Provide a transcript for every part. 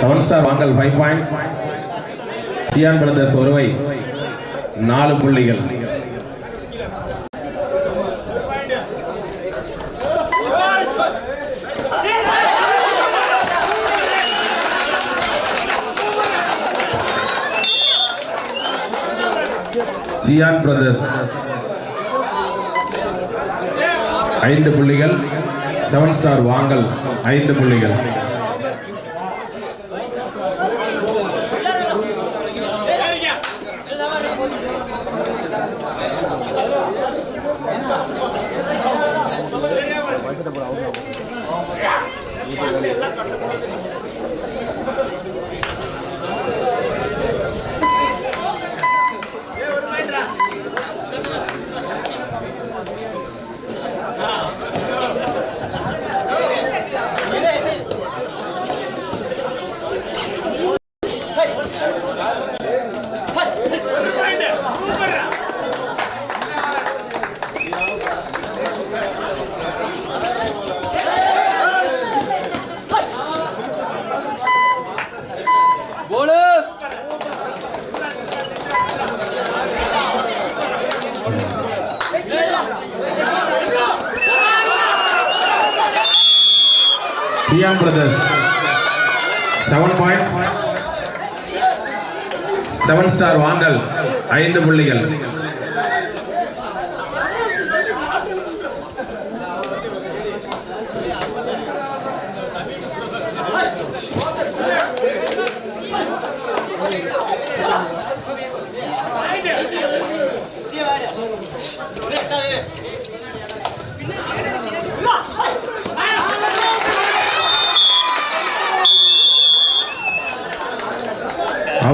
Seven star Vangal five points Chiyan brothers ஒருவை நாலு புள்ளிகள். Cyan brothers ஐந்து புள்ளிகள் செவன் ஸ்டார் வாங்கல் ஐந்து புள்ளிகள் bonus Chiyan brothers seven points seven star Vangal ஐந்து புள்ளிகள்.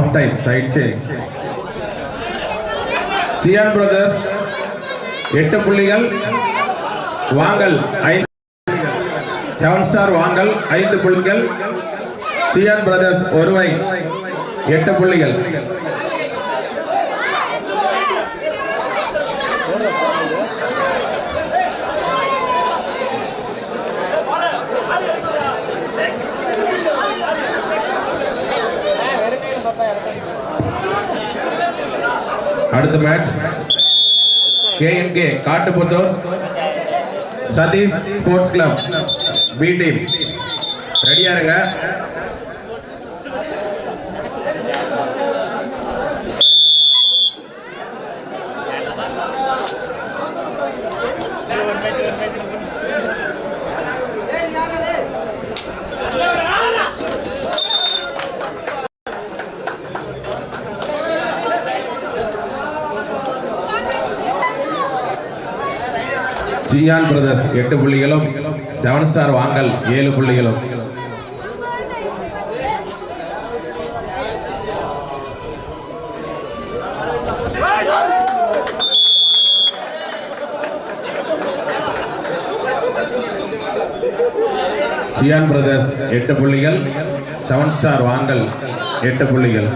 Half time side change Chiyan brothers எட்டு புள்ளிகள். வாங்கல் ஐந்து செவன் ஸ்டார் வாங்கல் ஐந்து புள்ளிகள். சியான் பிரதர்ஸ் ஒருவை எட்டு புள்ளிகள். அடுத்த match KNK Kattuputhur. Sathish sports club B team ரெடியா இருங்க. ஜியான் பிரதர்ஸ் எட்டு புள்ளிகளும் செவன் ஸ்டார் வாங்கல் ஏழு புள்ளிகளும். ஜியான் பிரதர்ஸ் எட்டு புள்ளிகள் செவன் ஸ்டார் வாங்கல் எட்டு புள்ளிகள்.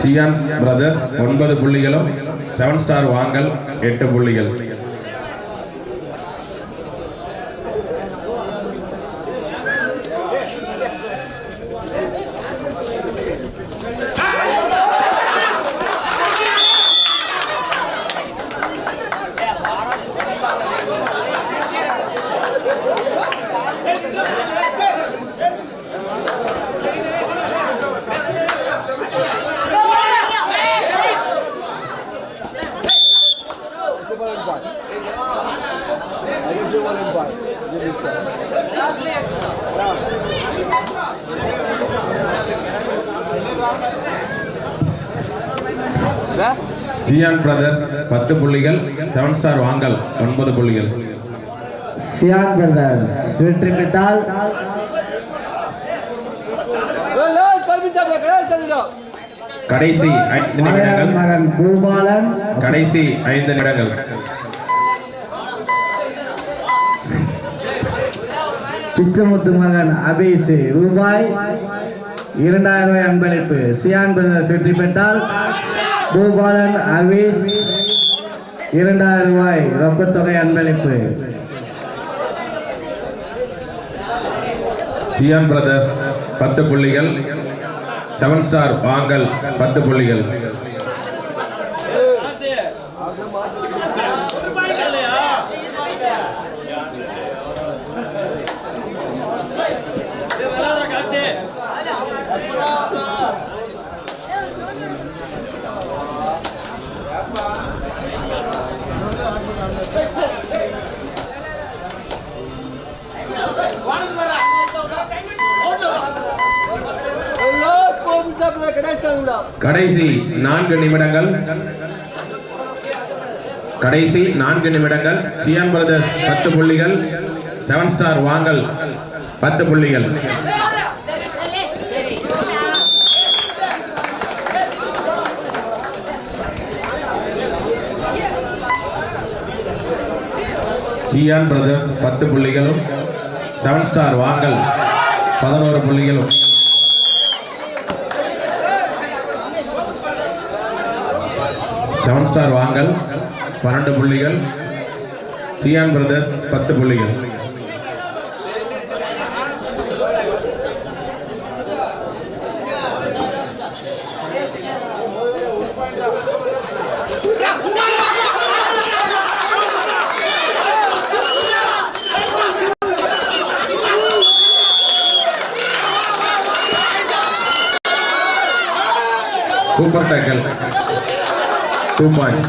சியான் பிரதர்ஸ் ஒன்பது புள்ளிகளும் செவன் ஸ்டார் வாங்கல் எட்டு புள்ளிகள். ஜியான் பிரதர்ஸ் பத்து புள்ளிகள் செவன் ஸ்டார் வாங்கல் ஒன்பது புள்ளிகள். சியான் பிரதர்ஸ் வெற்றி பெற்றால் கடைசி ஐந்து நிமிடங்கள். மகன் பூபாலன் கடைசி ஐந்து நிமிடங்கள். பிச்சமுத்து மகன் அபீஸ் ரூபாய். இரண்டாயிரம் ரூபாய் அன்பளிப்பு. சியான் பிரதர்ஸ் வெற்றி பெற்றால் பூபாலன் அபீஸ் இரண்டாயிரம் ரூபாய். ரொக்கத்தொகை அன்பளிப்பு. ஜியான் பிரதர்ஸ் பத்து புள்ளிகள். செவன் ஸ்டார் வாங்கல் பத்து புள்ளிகள். கடைசி நான்கு நிமிடங்கள். கடைசி நான்கு நிமிடங்கள். சியான் பிரதர்ஸ் பத்து புள்ளிகள். செவன் ஸ்டார் வாங்கல் பத்து புள்ளிகள். ஜியான் பிரதர் பத்து புள்ளிகளும் செவன் ஸ்டார் வாங்கல் பதினோரு புள்ளிகளும். செவன் ஸ்டார் வாங்கல் பன்னெண்டு புள்ளிகள். சியான் பிரதர்ஸ் பத்து புள்ளிகள். Super tackle two point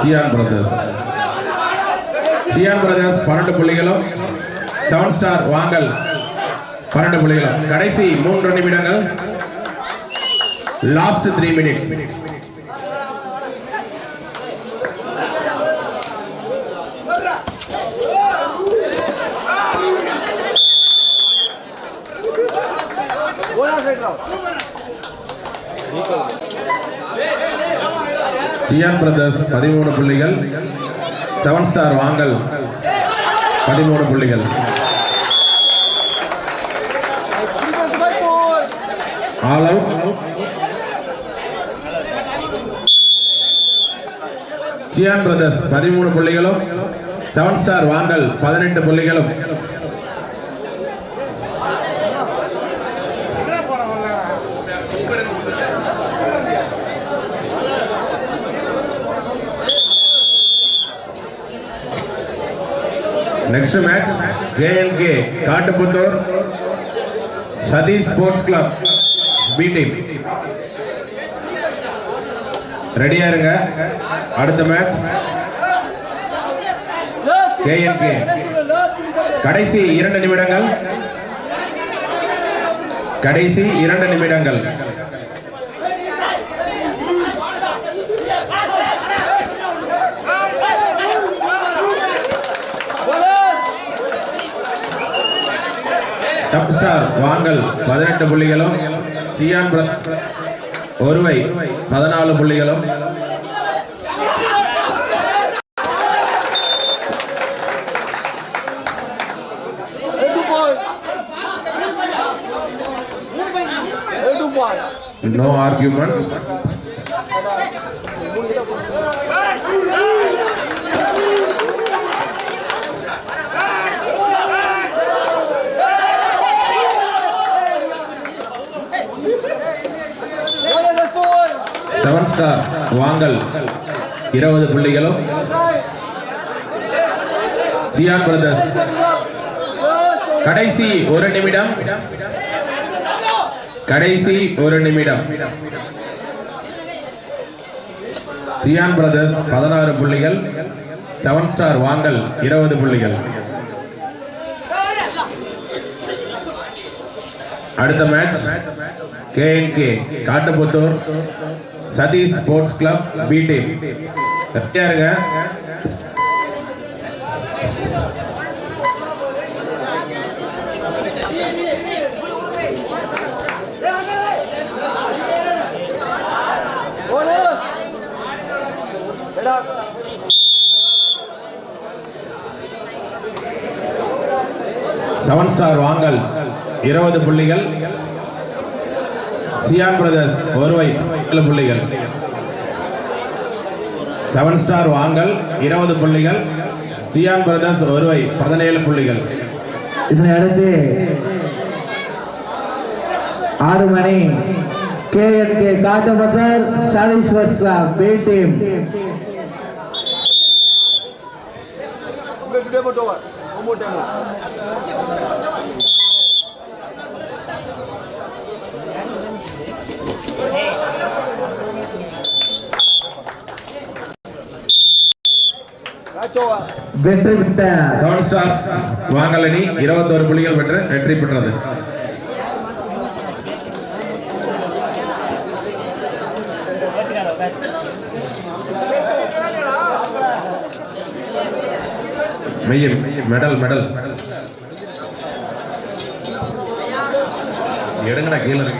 Chiyan brothers Chiyan brothers பன்னெண்டு புள்ளிகளும். செவன் ஸ்டார் வாங்கல். பன்னெண்டு புள்ளிகளும். கடைசி மூன்று நிமிடங்கள். Last three minutes Chiyan brothers பதிமூணு புள்ளிகள். செவன் ஸ்டார் வாங்கல் பதிமூணு புள்ளிகள். ஆல் அவுட் சியான் பிரதர்ஸ் பதிமூணு புள்ளிகளும். செவன் ஸ்டார் வாங்கல் பதினெட்டு புள்ளிகளும். Next match KLK Kattuputhur Sathish sports club B team ரெடியா இருங்க. அடுத்த மேட்ச் கேஎல்கே கடைசி இரண்டு நிமிடங்கள். கடைசி இரண்டு நிமிடங்கள். டப் ஸ்டார் வாங்கல் பதினெட்டு புள்ளிகளும் சியான் பிர- ஒருவை பதினாலு புள்ளிகளும். நோ ஆர்கியூமெண்ட் செவன் வாங்கல். இருபது புள்ளிகளும். சியான் பிரதர்ஸ் கடைசி ஒரு நிமிடம். கடைசி ஒரு நிமிடம். சியான் பிரதர்ஸ் பதினாறு புள்ளிகள். செவன் ஸ்டார் வாங்கல் இருபது புள்ளிகள். அடுத்த match KNK Kattuputhur. Sathish sports club B team இருங்க. Seven star Vangal. இருபது புள்ளிகள். சியான் பிரதர்ஸ் ஒருவை ஏழு புள்ளிகள். செவன் ஸ்டார் வாங்கல் இருபது புள்ளிகள். சியான் பிரதர்ஸ் ஒருவை பதினேழு புள்ளிகள். இதனை அடுத்து ஆறு மணி கேஎன்கே காட்டபத்தர் சதீஷ் வர்ஷா பி டீம் வெற்றி பெற்ற செவன் ஸ்டார்ஸ் வாங்கல் அணி இருபத்தோரு புள்ளிகள் பெற்று வெற்றி பெற்றது. மெய்யில் மெடல் மெடல். எடுங்கடா கீழே இருக்கு